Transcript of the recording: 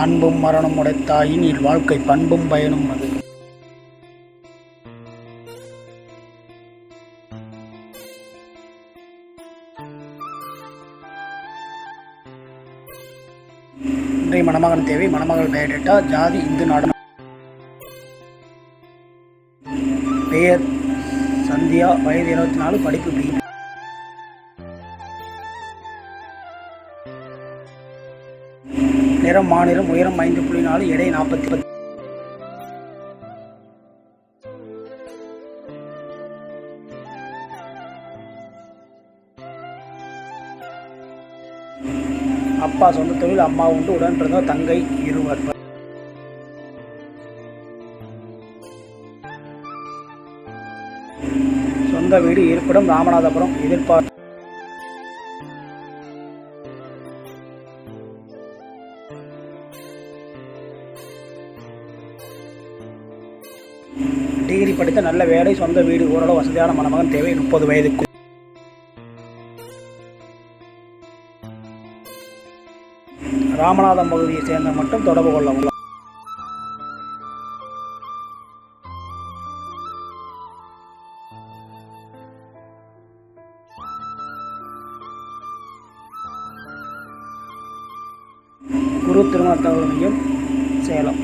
அன்பும் மரணம் உடைத்தாயின் இல் வாழ்க்கை பண்பும் பயனும் அது. இன்றைய மணமகன் தேவை மணமகள் பயோடேட்டா ஜாதி இந்து நாடு. பெயர் சந்தியா வயது இருபத்தி நாலு படிப்பு பி. நிறம் மாநிறம் உயரம் ஐந்து புள்ளி நாலு எடை நாற்பத்தி பத்து. அப்பா சொந்த தொழில் அம்மா உண்டு உடன் பிறந்த தங்கை இருவர். சொந்த வீடு இருப்பிடம் ராமநாதபுரம் எதிர்பார்ப்பு. டிகிரி படித்த நல்ல வேலை சொந்த வீடு ஓரளவு வசதியான மணமகன் தேவை முப்பது வயதுக்கு. ராமநாதம் பகுதியை சேர்ந்த மட்டும் தொடர்பு கொள்ளவும் குரு திருமண சேலம்.